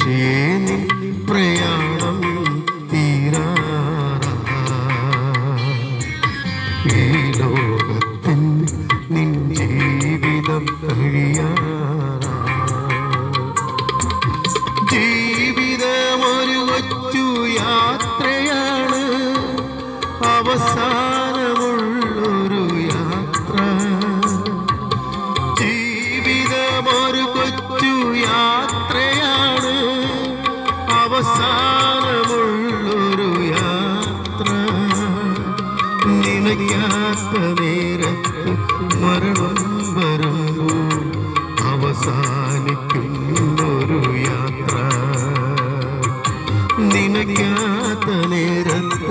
നിൻ പ്രയാണം ഈ ലോകത്തിൻ നിൻ ജീവിതം കഴിയാറാ. ജീവിതമൊരു കൊച്ചു യാത്രയാണ്. അവസാനമുള്ളൊരു യാത്ര. ജീവിതമൊരു അവസാനമുള്ളൊരു യാത്ര. നിനയ്ക്കാത്ത നേരത്ത് മരണം വരുമ്പോൾ അവസാനിക്കുന്നൊരു യാത്ര. നിനയ്ക്കാത്ത നേരത്ത്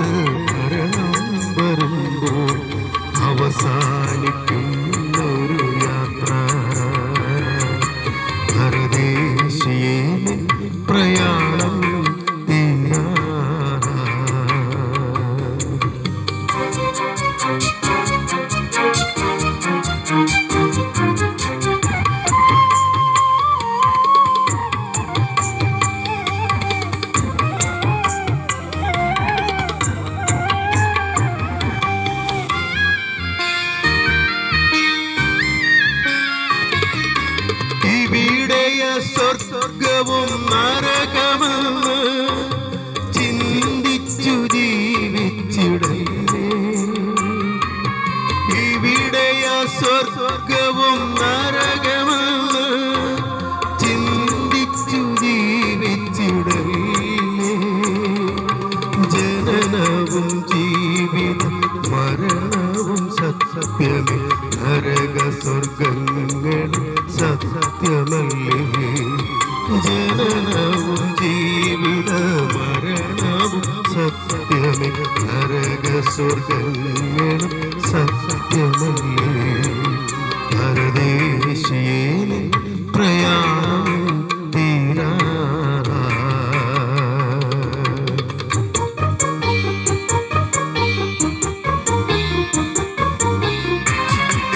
സ്വർഗവും നരകമെന്ന് ചിന്തിച്ചു ജീവിച്ചിടയിലേ ഇവിടെയ സ്വർഗവും നരകമെന്ന് ചിന്തിച്ചു ജീവിച്ചിടയിലേ ജനനവും ജീവിതം മരണവും സത്യമേ. നരക സ്വർഗങ്ങൾ സത്യമല്ലേ. ജനനവും ജീവിത മരണവും സത്യമേ നരക സ്വർഗങ്ങളും